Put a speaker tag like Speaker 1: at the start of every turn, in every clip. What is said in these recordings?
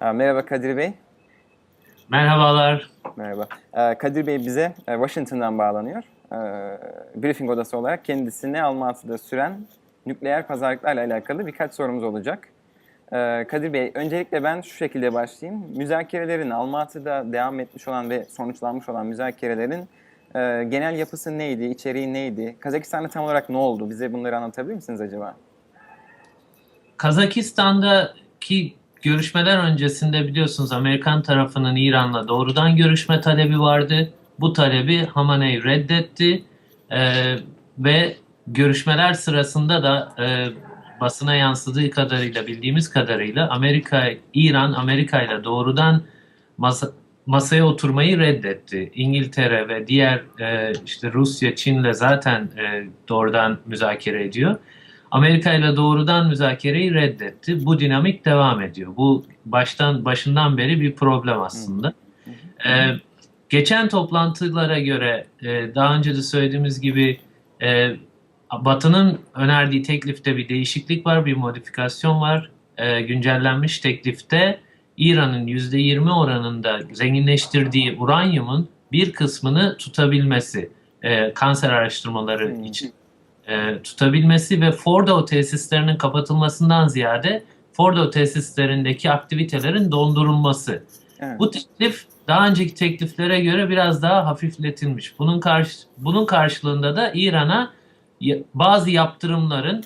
Speaker 1: Merhaba Kadir Bey.
Speaker 2: Merhabalar.
Speaker 1: Merhaba. Kadir Bey bize e, Washington'dan bağlanıyor. Briefing odası olarak kendisine Almatı'da süren nükleer pazarlıklarla alakalı birkaç sorumuz olacak. Kadir Bey, öncelikle ben şu şekilde başlayayım. Müzakerelerin Almatı'da devam etmiş olan ve sonuçlanmış olan müzakerelerin genel yapısı neydi, içeriği neydi? Kazakistan'da tam olarak ne oldu? Bize bunları anlatabilir misiniz acaba?
Speaker 2: Kazakistan'daki görüşmeler öncesinde biliyorsunuz Amerikan tarafının İran'la doğrudan görüşme talebi vardı. Bu talebi Hamaney reddetti Ee, ve görüşmeler sırasında da e, basına yansıdığı kadarıyla bildiğimiz kadarıyla Amerika, İran Amerika ile doğrudan masa, masaya oturmayı reddetti. İngiltere ve diğer e, işte Rusya, Çin'le zaten e, doğrudan müzakere ediyor. Amerika ile doğrudan müzakereyi reddetti. Bu dinamik devam ediyor. Bu baştan başından beri bir problem aslında. Ee, geçen toplantılara göre e, daha önce de söylediğimiz gibi e, Batı'nın önerdiği teklifte bir değişiklik var, bir modifikasyon var. E, güncellenmiş teklifte İran'ın %20 oranında zenginleştirdiği uranyumun bir kısmını tutabilmesi, e, kanser araştırmaları için e, tutabilmesi ve Fordo tesislerinin kapatılmasından ziyade Fordo tesislerindeki aktivitelerin dondurulması.
Speaker 1: Evet.
Speaker 2: Bu teklif daha önceki tekliflere göre biraz daha hafifletilmiş. Bunun karşı bunun karşılığında da İran'a bazı yaptırımların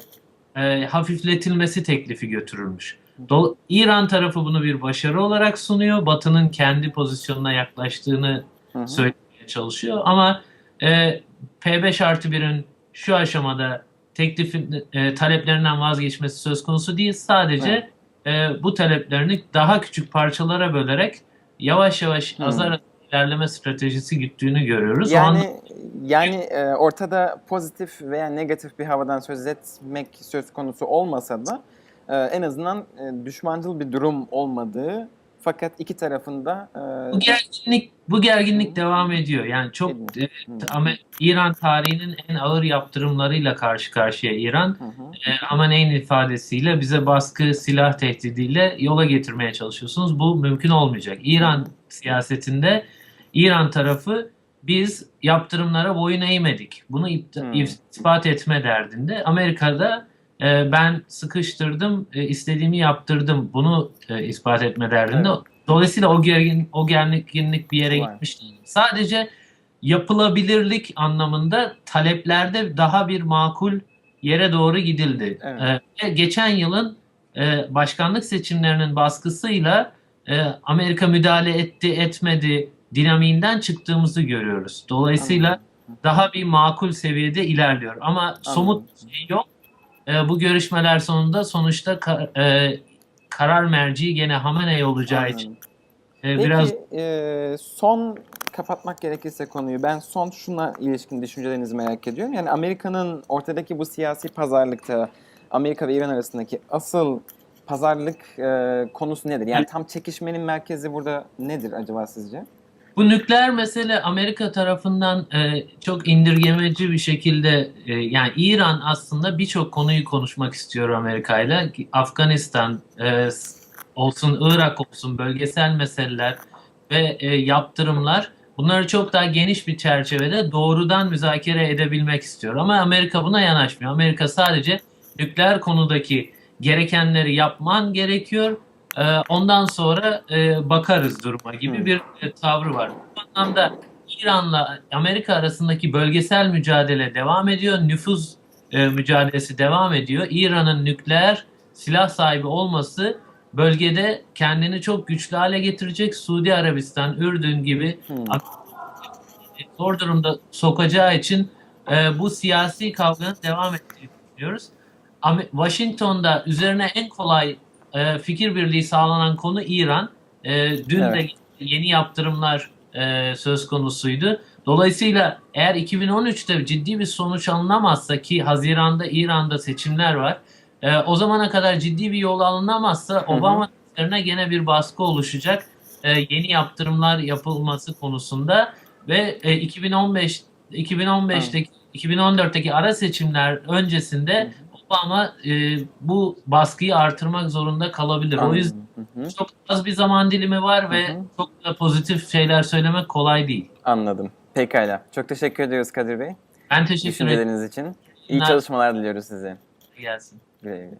Speaker 2: e, hafifletilmesi teklifi götürülmüş. Do- İran tarafı bunu bir başarı olarak sunuyor. Batı'nın kendi pozisyonuna yaklaştığını
Speaker 1: Hı hı.
Speaker 2: söylemeye çalışıyor. Ama e, P5 artı 1'in şu aşamada teklifin e, taleplerinden vazgeçmesi söz konusu değil. Sadece e, bu taleplerini daha küçük parçalara bölerek yavaş yavaş
Speaker 1: Hmm.
Speaker 2: azar azar ilerleme stratejisi güttüğünü görüyoruz.
Speaker 1: Yani yani e, ortada pozitif veya negatif bir havadan söz etmek söz konusu olmasa da e, en azından e, düşmancıl bir durum olmadığı fakat iki tarafında e,
Speaker 2: bu gerginlik bu gerginlik devam ediyor. Yani çok e, ama İran tarihinin en ağır yaptırımlarıyla karşı karşıya İran.
Speaker 1: Hı hı.
Speaker 2: E, ama neyin ifadesiyle bize baskı, silah tehdidiyle yola getirmeye çalışıyorsunuz. Bu mümkün olmayacak. İran siyasetinde İran tarafı biz yaptırımlara boyun eğmedik. Bunu ispat etme derdinde. Amerika'da e, ben sıkıştırdım, e, istediğimi yaptırdım. Bunu e, ispat etme derdinde.
Speaker 1: Evet.
Speaker 2: Dolayısıyla o gergin, o gerginlik bir yere
Speaker 1: Var.
Speaker 2: gitmiş değil. Sadece yapılabilirlik anlamında taleplerde daha bir makul yere doğru gidildi.
Speaker 1: Evet.
Speaker 2: Ve geçen yılın e, başkanlık seçimlerinin baskısıyla e, Amerika müdahale etti etmedi dinamiğinden çıktığımızı görüyoruz. Dolayısıyla
Speaker 1: Anladım.
Speaker 2: daha bir makul seviyede ilerliyor. Ama somut bir şey yok. E, bu görüşmeler sonunda sonuçta ka- e, karar merci gene Hamenei olacağı için
Speaker 1: Anladım.
Speaker 2: e,
Speaker 1: Peki
Speaker 2: biraz
Speaker 1: e, son kapatmak gerekirse konuyu ben son şuna ilişkin düşüncelerinizi merak ediyorum. Yani Amerika'nın ortadaki bu siyasi pazarlıkta Amerika ve İran arasındaki asıl pazarlık e, konusu nedir? Yani tam çekişmenin merkezi burada nedir acaba sizce?
Speaker 2: Bu nükleer mesele Amerika tarafından e, çok indirgemeci bir şekilde e, yani İran aslında birçok konuyu konuşmak istiyor Amerika ile. Afganistan e, olsun, Irak olsun, bölgesel meseleler ve e, yaptırımlar bunları çok daha geniş bir çerçevede doğrudan müzakere edebilmek istiyor. Ama Amerika buna yanaşmıyor. Amerika sadece nükleer konudaki gerekenleri yapman gerekiyor. Ee, Ondan sonra e, bakarız duruma gibi
Speaker 1: Hmm.
Speaker 2: bir e, tavrı var. Bu anlamda İran'la Amerika arasındaki bölgesel mücadele devam ediyor. Nüfuz e, mücadelesi devam ediyor. İran'ın nükleer silah sahibi olması bölgede kendini çok güçlü hale getirecek. Suudi Arabistan, Ürdün gibi
Speaker 1: Hmm.
Speaker 2: zor durumda sokacağı için e, bu siyasi kavganın devam ettiğini düşünüyoruz. Ama Washington'da üzerine en kolay e, fikir birliği sağlanan konu İran. E, dün
Speaker 1: Evet.
Speaker 2: de yeni yaptırımlar e, söz konusuydu. Dolayısıyla eğer 2013'te ciddi bir sonuç alınamazsa ki Haziran'da İran'da seçimler var. e, o zamana kadar ciddi bir yol alınamazsa. Obama üzerine gene bir baskı oluşacak. E, yeni yaptırımlar yapılması konusunda ve e, 2015 2015'teki 2014'teki ara seçimler öncesinde ama e, bu baskıyı artırmak zorunda kalabilir. O yüzden
Speaker 1: Hı hı,
Speaker 2: çok az bir zaman dilimi var ve
Speaker 1: Hı hı.
Speaker 2: çok da pozitif şeyler söylemek kolay değil.
Speaker 1: Anladım. Pekala. Çok teşekkür ediyoruz Kadir Bey.
Speaker 2: Ben teşekkür ederim.
Speaker 1: Düşünceleriniz için. İyi çalışmalar diliyoruz size.
Speaker 2: Gelsin.
Speaker 1: Güle güle.